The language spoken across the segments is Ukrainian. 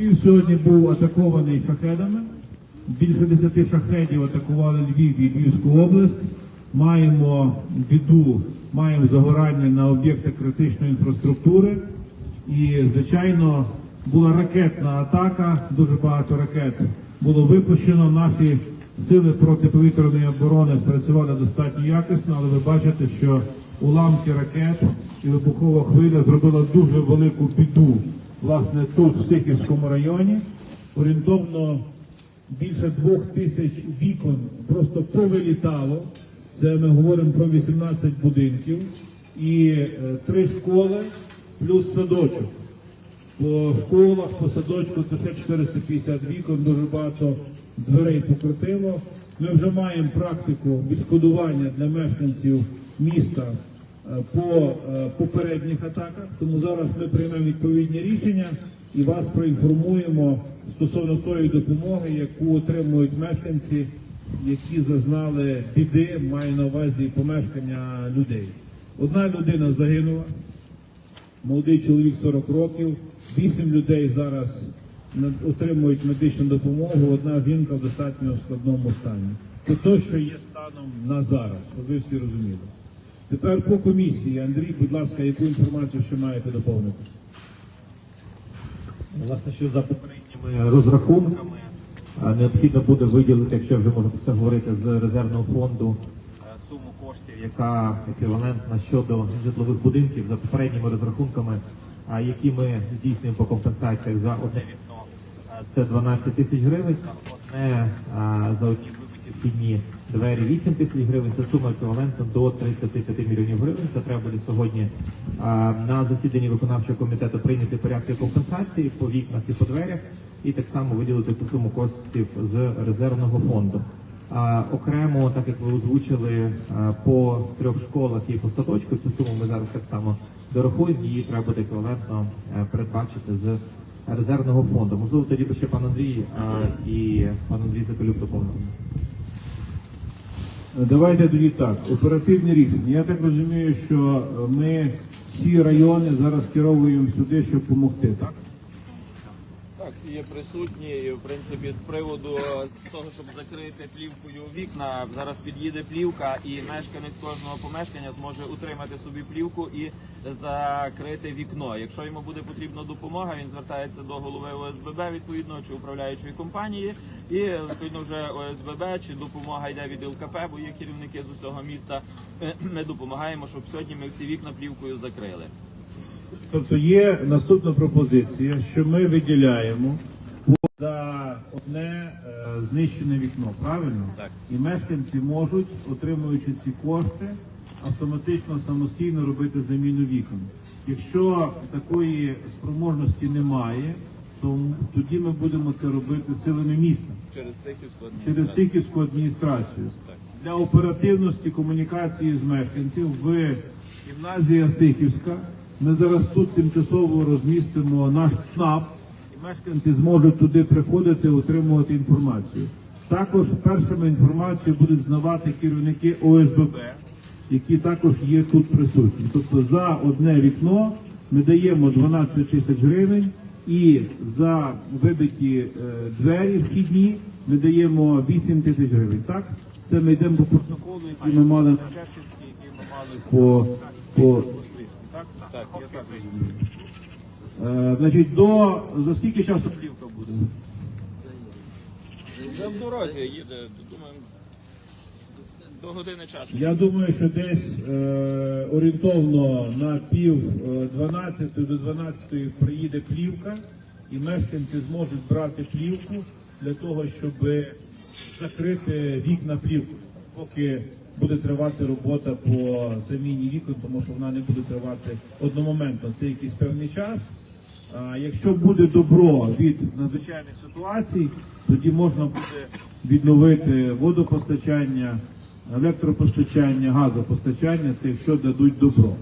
Львів сьогодні був атакований шахедами. Більше десяти шахедів атакували Львів і Львівську область. Маємо біду, маємо загорання на об'єктах критичної інфраструктури. І, звичайно, була ракетна атака, дуже багато ракет було випущено. Наші сили протиповітряної оборони спрацювали достатньо якісно, але ви бачите, що уламки ракет і вибухова хвиля зробила дуже велику біду власне тут, в Сихівському районі. Орієнтовно більше двох тисяч вікон просто повилітало. Це ми говоримо про 18 будинків і е, три школи плюс садочок. По школах, по садочку це ще 450 вікон, дуже багато дверей покрутило. Ми вже маємо практику відшкодування для мешканців міста по е, попередніх атаках. Тому зараз ми приймемо відповідні рішення і вас проінформуємо стосовно тої допомоги, яку отримують мешканці, які зазнали біди, маю на увазі помешкання людей. Одна людина загинула молодий чоловік 40 років, вісім людей зараз отримують медичну допомогу, одна жінка в достатньо складному стані. Це те, що є станом на зараз, щоб ви всі розуміли. Тепер по комісії. Андрій, будь ласка, яку інформацію ще маєте доповнити? Власне, що за попередніми розрахунками необхідно буде виділити, якщо вже можу про це говорити, з резервного фонду е, суму коштів, яка еквівалентна щодо житлових будинків за попередніми розрахунками, які ми здійснюємо по компенсаціях за одне вікно. е, Це 12 тисяч гривень, одне за одні вхідні двері 8 тисяч гривень. Це сума еквівалентна до 35 мільйонів гривень. Це треба буде сьогодні а, на засіданні виконавчого комітету прийняти порядки компенсації по вікнах і по дверях, і так само виділити цю суму коштів з резервного фонду. А, окремо, так як ви озвучили, а, по трьох школах і по садочку, цю суму ми зараз так само дорахуємо, її треба буде еквівалентно е, передбачити з резервного фонду. Можливо, тоді би ще пан Андрій а, і пан Андрій Закалюк доповнив. Давайте тоді так. Оперативні рішення. Я так розумію, що е, ми всі райони зараз керовуємо сюди, щоб допомогти, так? Так, всі є присутні. І, в принципі, з приводу з того, щоб закрити плівкою вікна, зараз під'їде плівка, і мешканець кожного помешкання зможе утримати собі плівку і закрити вікно. Якщо йому буде потрібна допомога, він звертається до голови ОСББ відповідно чи управляючої компанії, і відповідно вже ОСББ чи допомога йде від ЛКП, бо є керівники з усього міста. Е, Ми допомагаємо, щоб сьогодні ми всі вікна плівкою закрили. Тобто є наступна пропозиція, що ми виділяємо за одне е, знищене вікно, правильно? Так. І мешканці можуть, отримуючи ці кошти, автоматично самостійно робити заміну вікон. Якщо такої спроможності немає, то тоді ми будемо це робити силами міста Через Сихівську через Сихівську адміністрацію. Так. Для оперативності комунікації з мешканців в гімназія Сихівська. Ми зараз тут тимчасово розмістимо наш СНАП, і мешканці зможуть туди приходити, отримувати інформацію. Також першими інформацію будуть знавати керівники ОСББ, які також є тут присутні. Тобто за одне вікно ми даємо 12 тисяч гривень і за вибиті е, двері вхідні ми даємо 8 тисяч гривень. Так? Це ми йдемо по протоколу, який ми мали на який ми мали по, по так? Я так Е, значить, до за скільки часу плівка буде? Вже в дорозі їде, думаю, до години часу. Я думаю, що десь е, орієнтовно на пів е, 12 до 12 приїде плівка, і мешканці зможуть брати плівку для того, щоб закрити вікна плівкою, поки буде тривати робота по заміні вікон, тому що вона не буде тривати одномоментно. Це якийсь певний час. А якщо буде добро від надзвичайних ситуацій, тоді можна буде відновити водопостачання, електропостачання, газопостачання, це якщо дадуть добро.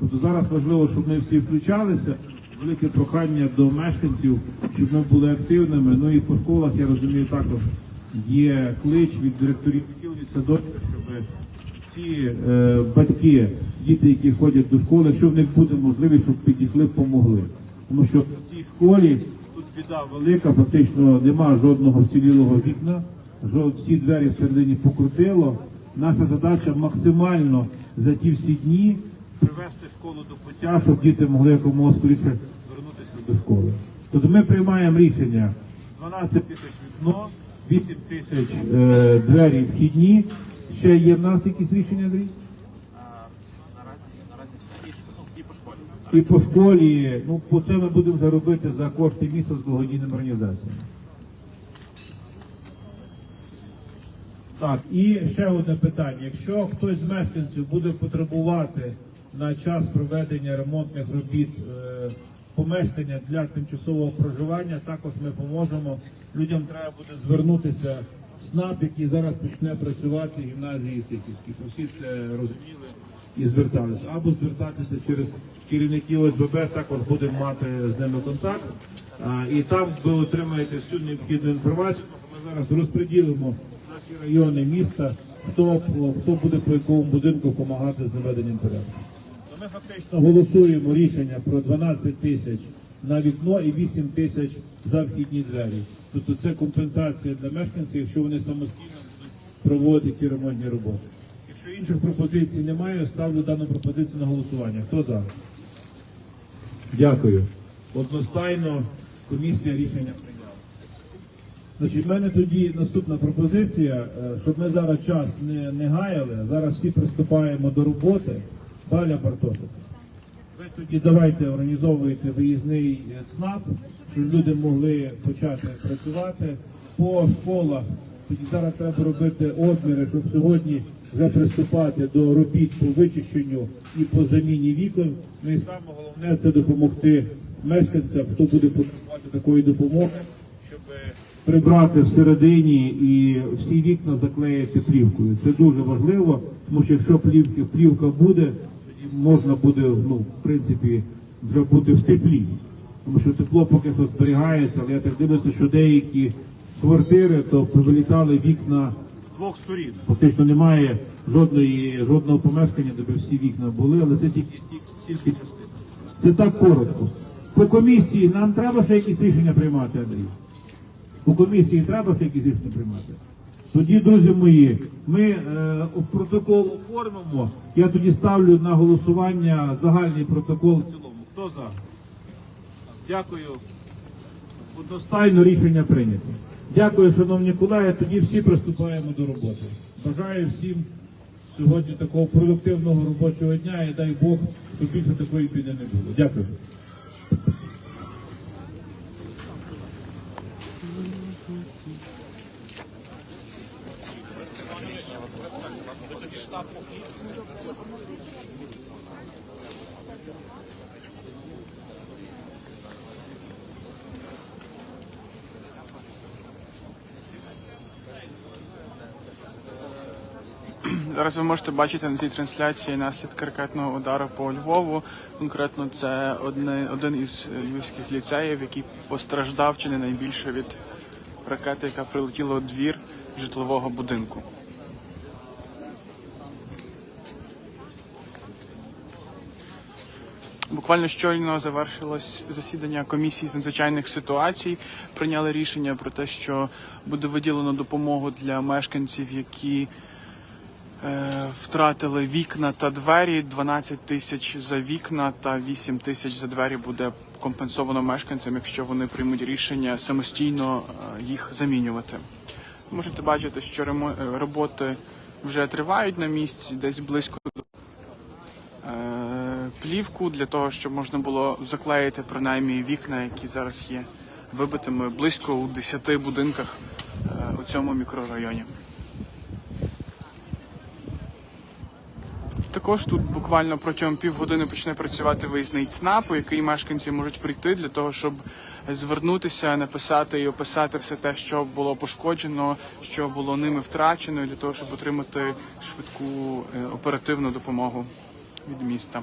Тобто зараз важливо, щоб ми всі включалися. Велике прохання до мешканців, щоб ми були активними. Ну і по школах я розумію також є клич від директорів від щоб ці е, батьки, діти, які ходять до школи, якщо в них буде можливість, щоб підійшли, помогли. Тому що в цій школі тут біда велика, фактично нема жодного вцілілого вікна, всі двері всередині покрутило. Наша задача максимально за ті всі дні привести школу до пуття, щоб діти могли якомога скоріше вернутися до школи. Тобто ми приймаємо рішення 12 тисяч вікно, 8 тисяч е, двері вхідні. Ще є в нас якісь рішення, Андрій? Ну, і по школі. Ну по це ми будемо вже робити за кошти міста з благодійними організаціями. Так, і ще одне питання. Якщо хтось з мешканців буде потребувати на час проведення ремонтних робіт е, помешкання для тимчасового проживання, також ми поможемо. Людям треба буде звернутися в СНАП, який зараз почне працювати в гімназії Сихівській. Щоб Всі це розуміли і зверталися. Або звертатися через керівників ОСББ, також будемо мати з ними контакт. І там ви отримаєте всю необхідну інформацію. Ми зараз розподілимо на ті райони міста, хто, хто буде по якому будинку допомагати з наведенням порядку. Ми фактично голосуємо рішення про 12 тисяч на вікно і 8 тисяч за вхідні двері. Тобто це компенсація для мешканців, якщо вони самостійно проводити ті ремонтні роботи. Якщо інших пропозицій немає, ставлю дану пропозицію на голосування. Хто за? Дякую. Одностайно комісія рішення прийняла. Значить, в мене тоді наступна пропозиція, е, щоб ми зараз час не, не гаяли, зараз всі приступаємо до роботи. Баля Бартошик. Ви тоді давайте організовуйте виїзний е, ЦНАП, щоб люди могли почати працювати по школах. Тоді зараз треба робити обміри, щоб сьогодні вже приступати до робіт по вичищенню і по заміні вікон. Ну і саме головне це допомогти мешканцям, хто буде потребувати такої допомоги, щоб прибрати всередині і всі вікна заклеїти плівкою. Це дуже важливо, тому що якщо плівки, плівка буде, можна буде, ну, в принципі, вже бути в теплі. Тому що тепло поки що зберігається, але я так дивлюся, що деякі квартири то повилітали вікна з двох сторін. Фактично немає жодної, жодного помешкання, де б всі вікна були, але це тільки стільки частина. Це так коротко. По комісії нам треба ще якісь рішення приймати, Андрій. У комісії треба ще якісь рішення приймати. Тоді, друзі мої, ми е, протокол оформимо. Я тоді ставлю на голосування загальний протокол в цілому. Хто за? Дякую. Одностайно рішення прийнято. Дякую, шановні колеги. Тоді всі приступаємо до роботи. Бажаю всім сьогодні такого продуктивного робочого дня і дай Бог, щоб більше такої біди не було. Дякую. Зараз ви можете бачити на цій трансляції наслідки ракетного удару по Львову. Конкретно це одне, один із львівських ліцеїв, який постраждав чи не найбільше від ракети, яка прилетіла у двір житлового будинку. Буквально щойно завершилось засідання комісії з надзвичайних ситуацій. Прийняли рішення про те, що буде виділено допомогу для мешканців, які е, втратили вікна та двері. 12 тисяч за вікна та 8 тисяч за двері буде компенсовано мешканцям, якщо вони приймуть рішення самостійно е, їх замінювати. Можете бачити, що е, роботи вже тривають на місці, десь близько е, плівку для того, щоб можна було заклеїти принаймні вікна, які зараз є вибитими близько у 10 будинках е, у цьому мікрорайоні. Також тут буквально протягом півгодини почне працювати виїзний ЦНАП, у який мешканці можуть прийти для того, щоб звернутися, написати і описати все те, що було пошкоджено, що було ними втрачено, для того, щоб отримати швидку е, оперативну допомогу від міста.